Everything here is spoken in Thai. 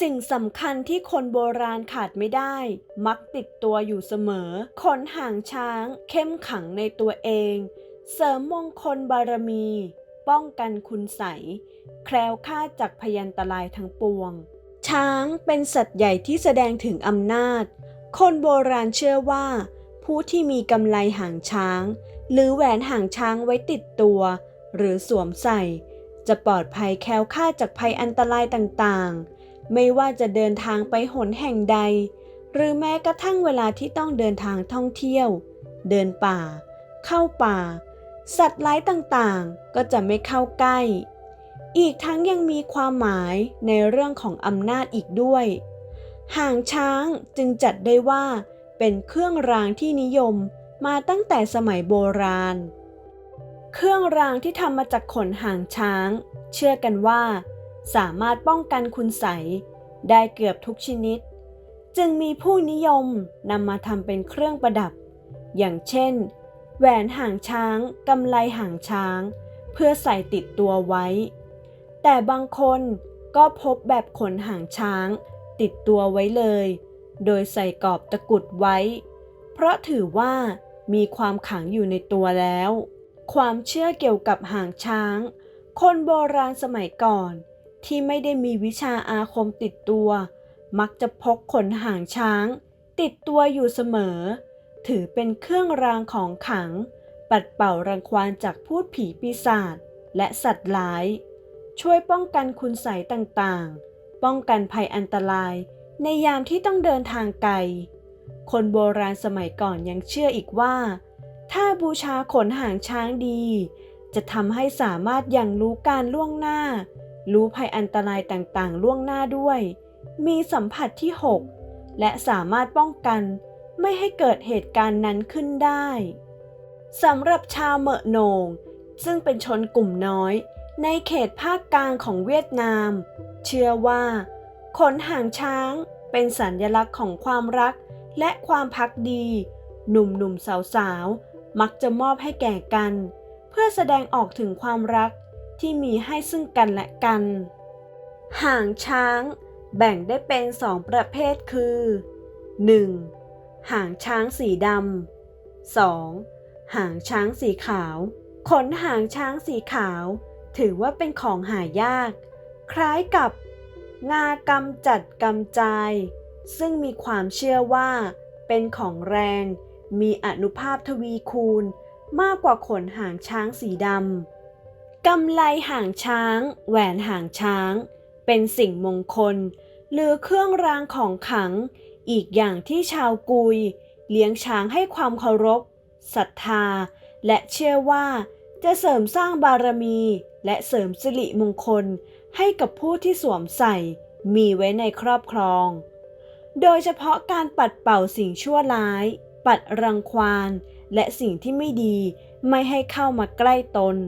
สิ่งสำคัญที่คนโบราณขาดไม่ได้ มักติดตัวอยู่เสมอขนหางช้าง เข้มขังในตัวเอง เสริมมงคลบารมี ป้องกันคุณใสแคล้วคลาดจากพยันตรายทั้งปวง ช้างเป็นสัตว์ใหญ่ที่แสดงถึงอำนาจ คนโบราณเชื่อว่า ผู้ที่มีกำไลหางช้าง หรือแหวนหางช้างไว้ติดตัว หรือสวมใส่ จะปลอดภัยแคล้วคลาดจากภัยอันตรายต่างๆ ไม่ว่าจะเดินทางไปหนแห่งใด หรือแม้กระทั่งเวลาที่ต้องเดินทางท่องเที่ยว เดินป่า เข้าป่า สัตว์ร้ายต่างๆ ก็จะไม่เข้าใกล้ อีกทั้งยังมีความหมายในเรื่องของอำนาจอีกด้วย หางช้างจึงจัดได้ว่า เป็นเครื่องรางที่นิยมมาตั้งแต่สมัยโบราณ เครื่องรางที่ทำมาจากขนหางช้าง เชื่อกันว่า สามารถป้องกันคุณใสได้เกือบทุกชนิด จึงมีผู้นิยมนำมาทำเป็นเครื่องประดับ อย่างเช่น แหวนหางช้างกำไลหางช้าง เพื่อใส่ติดตัวไว้ แต่บางคนก็พบแบบขนหางช้าง ติดตัวไว้เลย โดยใส่กรอบตะกุดไว้ เพราะถือว่ามีความขังอยู่ในตัวแล้ว ความเชื่อเกี่ยวกับหางช้าง คนโบราณสมัยก่อน ที่ไม่ได้มีวิชาอาคมติดตัว มักจะพกขนหางช้าง ติดตัวอยู่เสมอ ถือเป็นเครื่องรางของขลัง ปัดเป่ารังควานจากพูดผีปีศาจและสัตว์ร้าย ช่วยป้องกันคุณใสต่างๆ ป้องกันภัยอันตราย ในยามที่ต้องเดินทางไกล คนโบราณสมัยก่อนยังเชื่ออีกว่า ถ้าบูชาขนหางช้างดี จะทำให้สามารถยังรู้การล่วงหน้า รู้ภัยอันตรายต่างๆ ล่วงหน้าด้วย มีสัมผัสที่ 6 และสามารถป้องกัน ไม่ให้เกิดเหตุการณ์นั้นขึ้นได้สำหรับชาวเมอโนง ซึ่งเป็นชนกลุ่มน้อย ในเขตภาคกลางของเวียดนาม เชื่อว่า ขนหางช้างเป็นสัญลักษณ์ของความรักและความพักดี หนุ่มๆสาวๆ มักจะมอบให้แก่กัน เพื่อแสดงออกถึงความรัก ที่มีให้ซึ่งกันและกัน หางช้าง แบ่งได้เป็นสองประเภทคือ 1. หางช้างสีดำ 2. หางช้างสีขาว ขนหางช้างสีขาว ถือว่าเป็นของหายาก คล้ายกับ งากำจัดกำจาย ซึ่งมีความเชื่อว่า เป็นของแรง มีอนุภาพทวีคูณ มากกว่าขนหางช้างสีดำ กำไลหางช้าง แหวนหางช้าง เป็นสิ่งมงคล หรือเครื่องรางของขลัง อีกอย่างที่ชาวกุย เลี้ยงช้างให้ความเคารพศรัทธา และเชื่อว่าจะเสริมสร้างบารมี และเสริมสิริมงคล ให้กับผู้ที่สวมใส่ มีไว้ในครอบครอง โดยเฉพาะการปัดเป่าสิ่งชั่วร้าย ปัดรังควาน และสิ่งที่ไม่ดีไม่ให้เข้ามาใกล้ตน